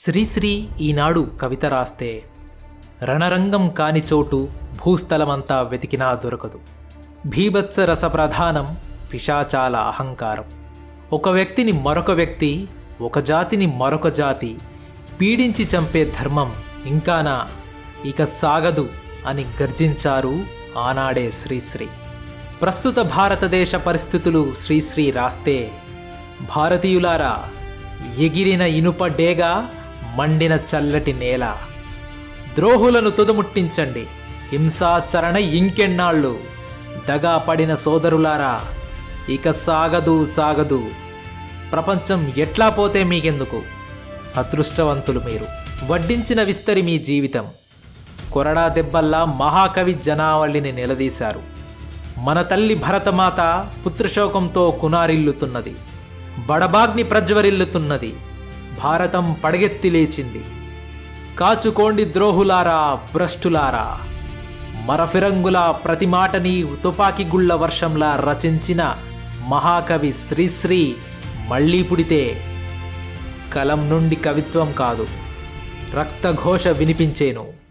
శ్రీశ్రీ ఈనాడు కవిత రాస్తే రణరంగం కాని చోటు భూస్థలమంతా వెతికినా దొరకదు. భీభత్స రస ప్రధానం పిశాచాల అహంకారం. ఒక వ్యక్తిని మరొక వ్యక్తి ఒక జాతిని మరొక జాతి పీడించి చంపే ధర్మం ఇంకానా ఇక సాగదు అని గర్జించారు ఆనాడే శ్రీశ్రీ ప్రస్తుత భారతదేశ పరిస్థితులు శ్రీశ్రీ రాస్తే భారతీయులారా ఎగిరిన ఇనుప డేగా మండిన చల్లటి నేల. ద్రోహులను తుదముట్టించండి. హింసాచరణ ఇంకెన్నాళ్ళు. దగా పడిన సోదరులారా ఇక సాగదు సాగదు. ప్రపంచం ఎట్లా పోతే మీకెందుకు? అదృష్టవంతులు మీరు. వడ్డించిన విస్తరి మీ జీవితం. కొరడా దెబ్బల్లా మహాకవి జనావళిని నిలదీశారు. మన తల్లి భరతమాత పుత్రశోకంతో కునారిల్లుతున్నది. బడబాగ్ని ప్రజ్వరిల్లుతున్నది. భారతం పడగెత్తి లేచింది. కాచుకోండి ద్రోహులారా భ్రష్టులారా. మరఫిరంగుల ప్రతి మాటని తుపాకీ గుళ్ళ వర్షంలా రచించిన మహాకవి శ్రీశ్రీ మళ్ళీ పుడితే కలం నుండి కవిత్వం కాదు రక్తఘోష వినిపించేను.